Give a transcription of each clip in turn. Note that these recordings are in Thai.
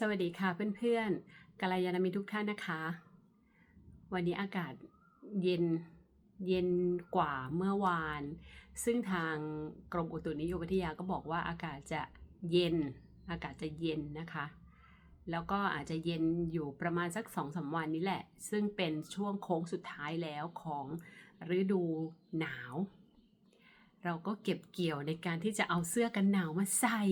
สวัสดีค่ะเพื่อนๆกัลยาณมิตรทุกท่านนะคะ วันนี้อากาศเย็นเย็นกว่าเมื่อวาน ซึ่งทางกรมอุตุนิยมวิทยาก็บอกว่าอากาศจะเย็น อากาศจะเย็นนะคะ แล้วก็อาจจะเย็นอยู่ประมาณสักสองสาวันนี้แหละ ซึ่งเป็นช่วงโค้งสุดท้ายแล้วของฤดูหนาว เราก็เก็บเกี่ยวในการที่จะเอาเสื้อกันหนาวมาใส่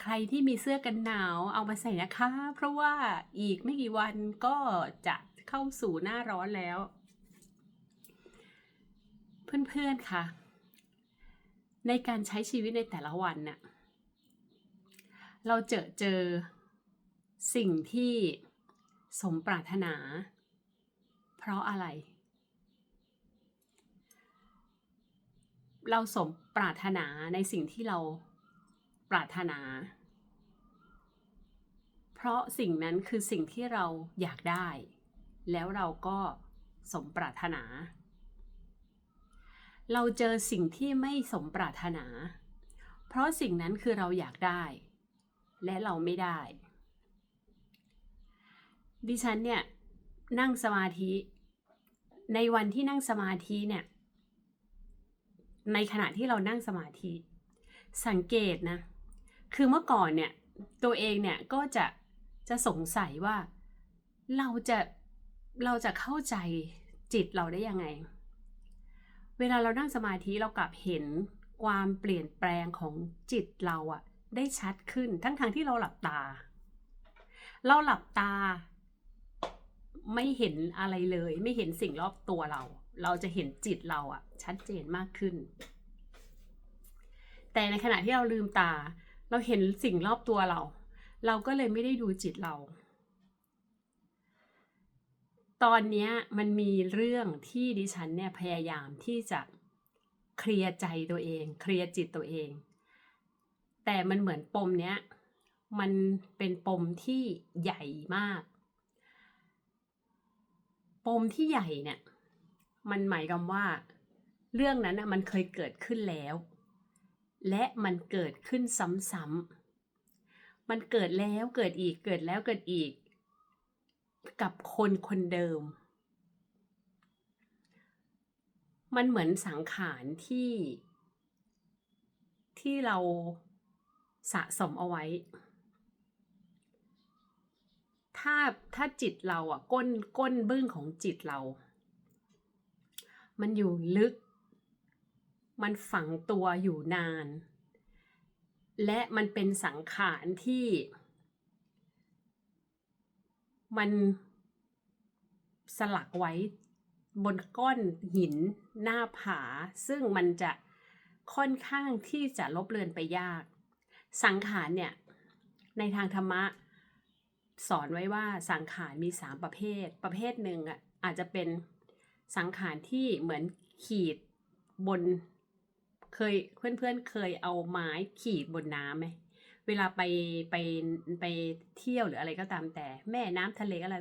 ใครที่มีเสื้อกันหนาวเอามาใส่นะคะ เพราะว่าอีกไม่กี่วันก็จะเข้าสู่หน้าร้อนแล้ว เพื่อนๆค่ะ ในการใช้ชีวิตในแต่ละวันน่ะเราเจอเจอสิ่งที่สมปรารถนา เพราะอะไร เราสมปรารถนาในสิ่งที่เรา ปรารถนา เพราะสิ่งนั้นคือสิ่งที่เราอยากได้ แล้วเราก็สมปรารถนา เราเจอสิ่งที่ไม่สมปรารถนา เพราะสิ่งนั้นคือเราอยากได้ และเราไม่ได้ ดิฉันเนี่ยนั่งสมาธิ ในวันที่นั่งสมาธิเนี่ย ในขณะที่เรานั่งสมาธิ สังเกตนะ คือเมื่อก่อนเนี่ยตัวเองเนี่ยก็จะจะสงสัยว่าเราจะเราจะเข้าใจจิตเราได้ยังไง เวลาเรานั่งสมาธิเรากลับเห็นความเปลี่ยนแปลงของจิตเราอะได้ชัดขึ้นทั้งทางที่เราหลับตา เราหลับตา ไม่เห็นอะไรเลย ไม่เห็นสิ่งรอบตัวเรา เราจะเห็นจิตเราอะชัดเจนมากขึ้น แต่ในขณะที่เราลืมตา เราเห็นสิ่งรอบตัวเรา เราก็เลยไม่ได้ดูจิตเรา ตอนนี้มันมีเรื่องที่ดิฉันเนี่ยพยายามที่จะเคลียร์ใจตัวเอง เคลียร์จิตตัวเอง แต่มันเหมือนปมเนี้ยมันเป็นปมที่ใหญ่มาก ปมที่ใหญ่เนี่ย มันหมายความว่า เรื่องนั้นนะมันเคยเกิดขึ้นแล้ว และมันเกิดขึ้นซ้ำๆมันเกิดแล้วเกิดอีกเกิดแล้วเกิดอีก กับคนคนเดิม มันเหมือนสังขารที่ ที่เราสะสมเอาไว้ ถ้าถ้าจิตเราอะก้นก้นบึ้งของจิตเรา มันอยู่ลึก มันฝังตัวอยู่นาน และมันเป็นสังขารที่ มันสลักไว้บนก้อนหินหน้าผา ซึ่งมันจะค่อนข้างที่จะลบเลือนไปยาก สังขารเนี่ย ในทางธรรมะ สอนไว้ว่าสังขารมีสามประเภท ประเภทหนึ่งอะอาจจะเป็นสังขารที่เหมือนขีดบน เคยเพื่อนๆเคยเอาไม้ขีดบนน้ำไหมเวลาไปไปไปเที่ยวหรืออะไรก็ตามแต่ แม่น้ำทะเลอะไร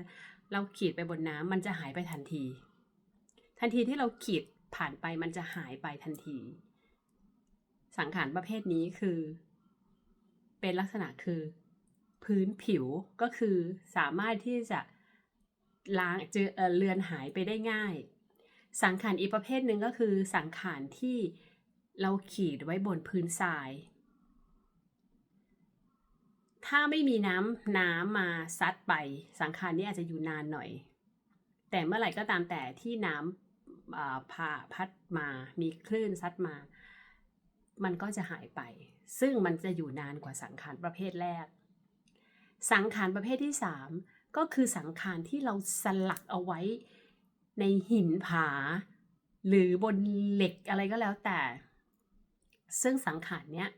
เราขีดไปบนน้ำมันจะหายไปทันที ทันทีที่เราขีดผ่านไปมันจะหายไปทันที สังขารประเภทนี้คือ เป็นลักษณะคือ พื้นผิวก็คือสามารถที่จะล้างเจอเออเลือนหายไปได้ง่าย สังขารอีกประเภทหนึ่งก็คือสังขารที่ เราขีดไว้บนพื้นทราย ถ้าไม่มีน้ำน้ำมาซัดไปสังขารนี้อาจจะอยู่นานหน่อย แต่เมื่อไหร่ก็ตามแต่ที่น้ำอ่าพาพัดมา มีคลื่นซัดมา มันก็จะหายไป ซึ่งมันจะอยู่นานกว่าสังขารประเภทแรก สังขารประเภทที่สามก็คือสังขารที่เราสลักเอาไว้ในหินผา หรือบนเหล็กอะไรก็แล้วแต่ ซึ่งสังขารเนี้ย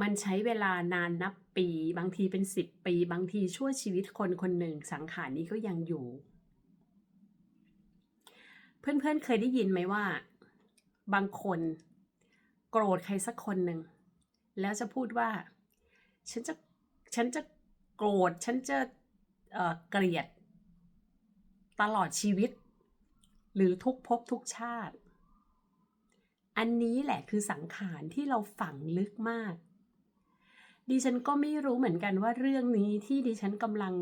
มันใช้เวลานานนับปี บางทีเป็นสิบปี บางทีชั่วชีวิตคนคนหนึ่ง สังขารนี้ก็ยังอยู่ เพื่อนๆเคยได้ยินไหมว่า บางคนโกรธใครสักคนหนึ่ง แล้วจะพูดว่า ฉันจะฉันจะโกรธฉันจะเออเกลียด ตลอดชีวิต หรือทุกภพทุกชาติ อันนี้แหละคือสังขารที่เราฝังลึกมาก ดิฉันก็ไม่รู้เหมือนกันว่าเรื่องนี้ที่ดิฉันกำลัง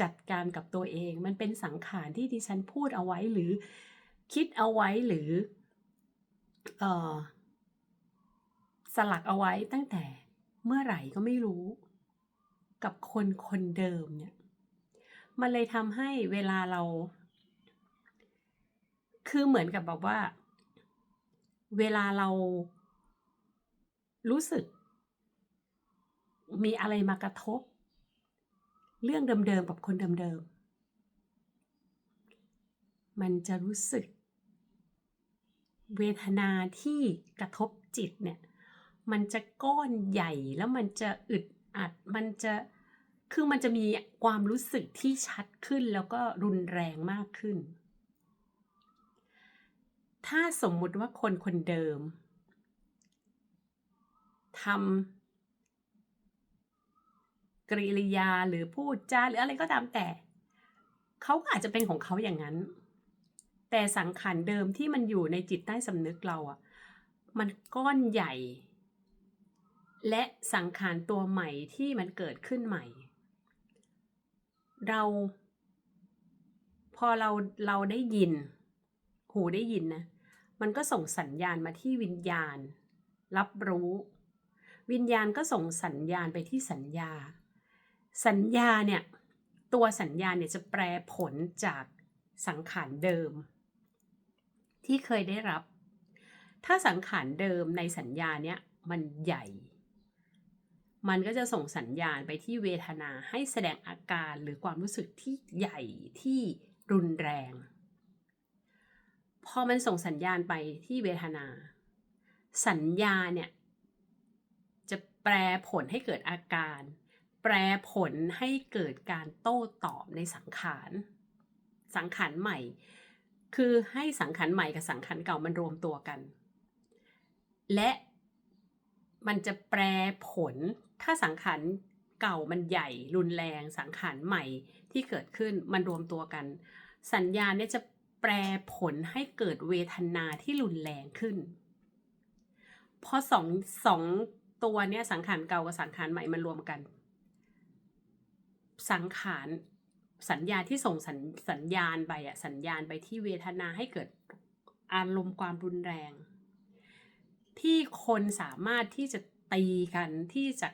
จัดการกับตัวเอง มันเป็นสังขารที่ดิฉันพูดเอาไว้หรือคิดเอาไว้หรือเออสลักเอาไว้ตั้งแต่เมื่อไหร่ก็ไม่รู้ กับคนคนเดิมเนี่ย มันเลยทำให้เวลาเรา คือเหมือนกับแบบว่า เวลาเรารู้สึก มีอะไรมากระทบ เรื่องเดิมๆกับคนเดิมๆ มันจะรู้สึก เวทนาที่กระทบจิตเนี่ย มันจะก้อนใหญ่แล้วมันจะอึดอัด มันจะ คือมันจะมีความรู้สึกที่ชัดขึ้นแล้วก็รุนแรงมากขึ้น ถ้าสมมุติว่าคนคนเดิมทำกริยาหรือพูดจาหรืออะไรก็ตามแต่ เขาก็อาจจะเป็นของเขาอย่างนั้น แต่สังขารเดิมที่มันอยู่ในจิตใต้สำนึกเราอะ่ะมันก้อนใหญ่ และสังขารตัวใหม่ที่มันเกิดขึ้นใหม่ เรา พอเราเราได้ยิน หูได้ยินนะ มันก็ส่งสัญญาณมาที่วิญญาณ รับรู้ วิญญาณก็ส่งสัญญาณไปที่สัญญา สัญญาเนี่ยตัวสัญญาเนี่ยจะแปลผลจากสังขารเดิม ที่เคยได้รับ ถ้าสังขารเดิมในสัญญาเนี่ยมันใหญ่ มันก็จะส่งสัญญาณไปที่เวทนาให้แสดงอาการหรือความรู้สึกที่ใหญ่ที่รุนแรง พอมันส่งสัญญาณไปที่เวทนา สัญญาเนี่ยจะแปลผลให้เกิดอาการ แปลผลให้เกิดการโต้ตอบในสังขาร สังขารใหม่ คือให้สังขารใหม่กับสังขารเก่ามันรวมตัวกัน และมันจะแปลผลถ้าสังขารเก่ามันใหญ่รุนแรงสังขารใหม่ที่เกิดขึ้นมันรวมตัวกัน สัญญาณเนี่ยจะ แปลผลให้เกิดเวทนาที่รุนแรงขึ้นพอสองสองตัวเนี่ยสังขารเก่ากับสังขารใหม่มันรวมกัน สังขารสัญญาที่ส่งสัญสัญญาณไปอะสัญญาณไปที่เวทนาให้เกิดอารมณ์ความรุนแรง ที่คนสามารถที่จะตีกันที่จะ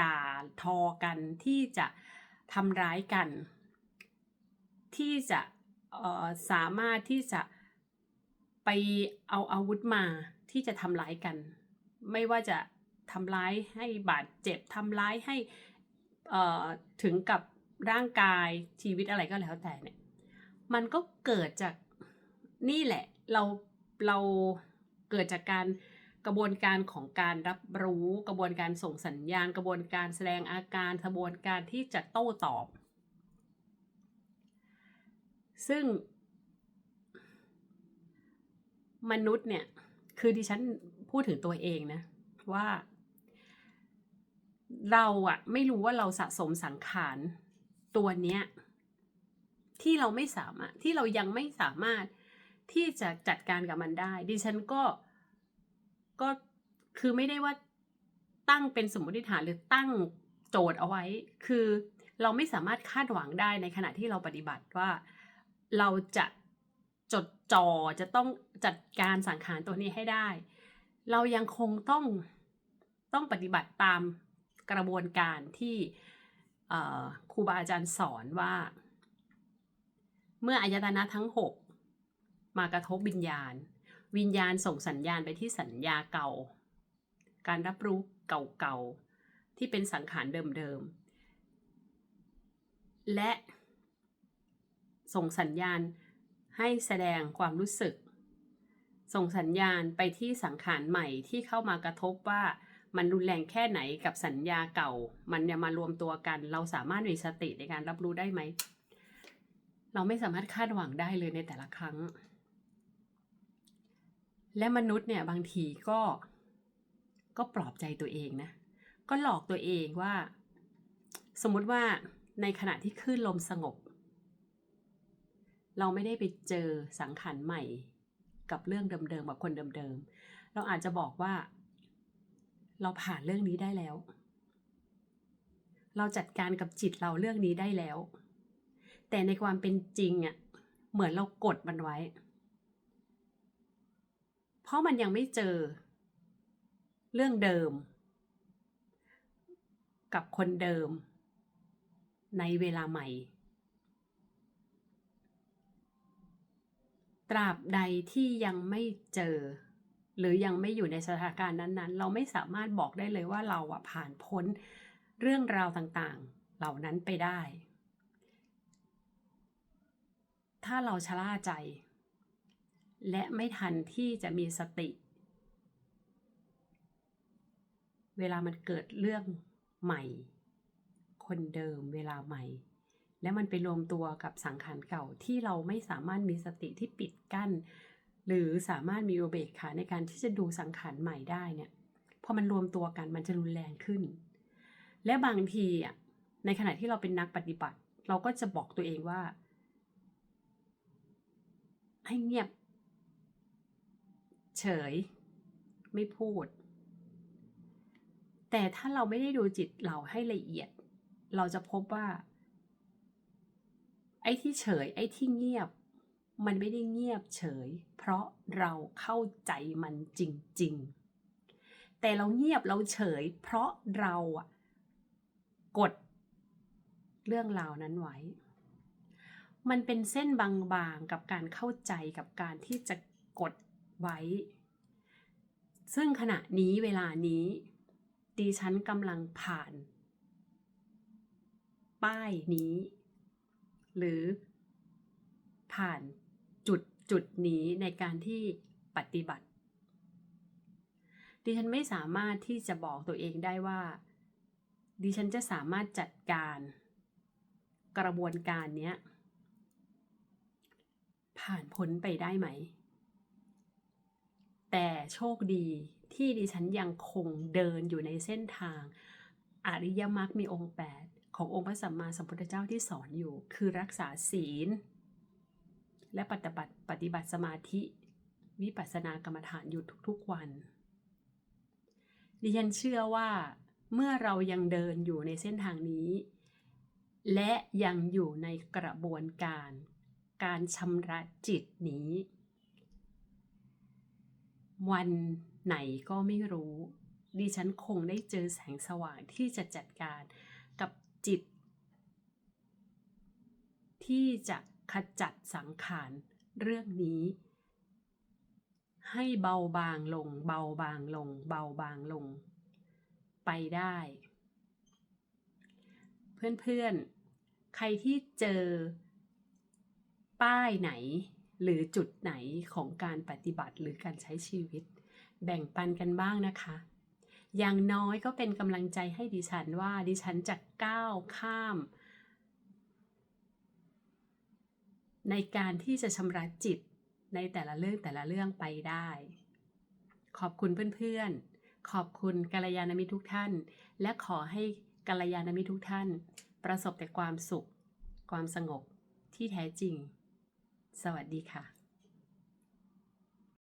ด่าทอกันที่จะทำร้ายกัน ที่จะ สามารถที่จะไปเอาอาวุธมาที่จะทำร้ายกัน ไม่ว่าจะทำร้ายให้บาดเจ็บทำร้ายให้ถึงกับร่างกายชีวิตอะไรก็แล้วแต่เนี่ยมันก็เกิดจากนี่แหละเราเราเกิดจากการกระบวนการของการรับรู้ กระบวนการส่งสัญญาณ กระบวนการแสดงอาการกระบวนการที่จะโต้ตอบ ซึ่ง มนุษย์เนี่ย คือดิฉันพูดถึงตัวเองนะ ว่า เราอะไม่รู้ว่าเราสะสมสังขารตัวเนี้ย ที่เราไม่สามารถที่เรายังไม่สามารถที่จะจัดการกับมันได้ ดิฉันก็ก็คือไม่ได้ว่าตั้งเป็นสมมติฐานหรือตั้งโจทย์เอาไว้ คือเราไม่สามารถคาดหวังได้ในขณะที่เราปฏิบัติว่า เราจะจดจ่อจะต้องจัดการสังขารตัวนี้ให้ได้ เรายังคงต้องต้องปฏิบัติตามกระบวนการที่ครูบาอาจารย์สอนว่า เมื่ออายตนะทั้งหกมากระทบวิญญาณ วิญญาณส่งสัญญาณไปที่สัญญาเก่า การรับรู้เก่าๆ ที่เป็นสังขารเดิมๆ และ ส่งสัญญาณให้แสดงความรู้สึก ส่งสัญญาณไปที่สังขารใหม่ที่เข้ามากระทบว่ามันรุนแรงแค่ไหนกับสัญญาเก่า มันจะมารวมตัวกัน เราสามารถมีสติในการรับรู้ได้ไหม เราไม่สามารถคาดหวังได้เลยในแต่ละครั้ง และมนุษย์เนี่ยบางทีก็ก็ปลอบใจตัวเองนะ ก็หลอกตัวเองว่า สมมติว่าในขณะที่คลื่นลมสงบ เราไม่ได้ไปเจอสังขารใหม่กับเรื่องเดิมๆกับคนเดิมๆ เราอาจจะบอกว่า เราผ่านเรื่องนี้ได้แล้ว เราจัดการกับจิตเราเรื่องนี้ได้แล้ว แต่ในความเป็นจริงอะ่ะเหมือนเรากดมันไว้ เพราะมันยังไม่เจอ เรื่องเดิม กับคนเดิม ในเวลาใหม่ ต ราบใดที่ยังไม่เจอ หรือยังไม่อยู่ในสถานการณ์นั้นๆ เราไม่สามารถบอกได้เลยว่าเราอะผ่านพ้นเรื่องราวต่างๆ เหล่านั้นไปได้ ถ้าเราชะล่าใจ และไม่ทันที่จะมีสติ เวลามันเกิดเรื่องใหม่ คนเดิมเวลาใหม่ แล้วมันไปรวมตัวกับสังขารเก่าที่เราไม่สามารถมีสติที่ปิดกั้น หรือสามารถมีอุเบกขาในการที่จะดูสังขารใหม่ได้เนี่ยพอมันรวมตัวกันมันจะรุนแรงขึ้น และบางทีอะในขณะที่เราเป็นนักปฏิบัติ เราก็จะบอกตัวเองว่า ให้เงียบ เฉย ไม่พูด แต่ถ้าเราไม่ได้ดูจิตเราให้ละเอียด เราจะพบว่า ไอ้ที่เฉย ไอ้ที่เงียบ มันไม่ได้เงียบเฉย เพราะเราเข้าใจมันจริง ๆ แต่เราเงียบเราเฉย เพราะเราอะกดเรื่องราวนั้นไว้ มันเป็นเส้นบางๆ กับการเข้าใจกับการที่จะกดไว้ ซึ่งขณะนี้เวลานี้ดิฉันกำลังผ่าน ป้ายนี้ หรือผ่านจุดจุดนี้ในการที่ปฏิบัติ ดิฉันไม่สามารถที่จะบอกตัวเองได้ว่า ดิฉันจะสามารถจัดการกระบวนการเนี้ย ผ่านพ้นไปได้ไหม แต่โชคดีที่ดิฉันยังคงเดินอยู่ในเส้นทาง อริยมรรคมีองค์8 ขององค์พระสัมมาสัมพุทธเจ้าที่สอนอยู่ คือรักษาศีล และปฏิบัติปฏิบัติสมาธิ วิปัสสนากรรมฐานอยู่ทุกๆวัน ดิฉันเชื่อว่าเมื่อเรายังเดินอยู่ในเส้นทางนี้ และยังอยู่ในกระบวนการ การชำระจิตนี้ วันไหนก็ไม่รู้ ดิฉันคงได้เจอแสงสว่างที่จะจัดการ จิต ที่จะขจัดสังขารเรื่องนี้ ให้เบาบางลง เบาบางลง เบาบางลง ไปได้ เพื่อนๆ ใครที่เจอป้ายไหนหรือจุดไหนของการปฏิบัติหรือการใช้ชีวิต แบ่งปันกันบ้างนะคะ อย่างน้อยก็เป็นกำลังใจให้ดิฉันว่าดิฉันจะก้าวข้าม ในการที่จะชำระจิตในแต่ละเรื่องแต่ละเรื่องไปได้ ขอบคุณเพื่อนๆ ขอบคุณกัลยาณมิตรทุกท่าน และขอให้กัลยาณมิตรทุกท่าน ประสบแต่ความสุข ความสงบที่แท้จริง สวัสดีค่ะ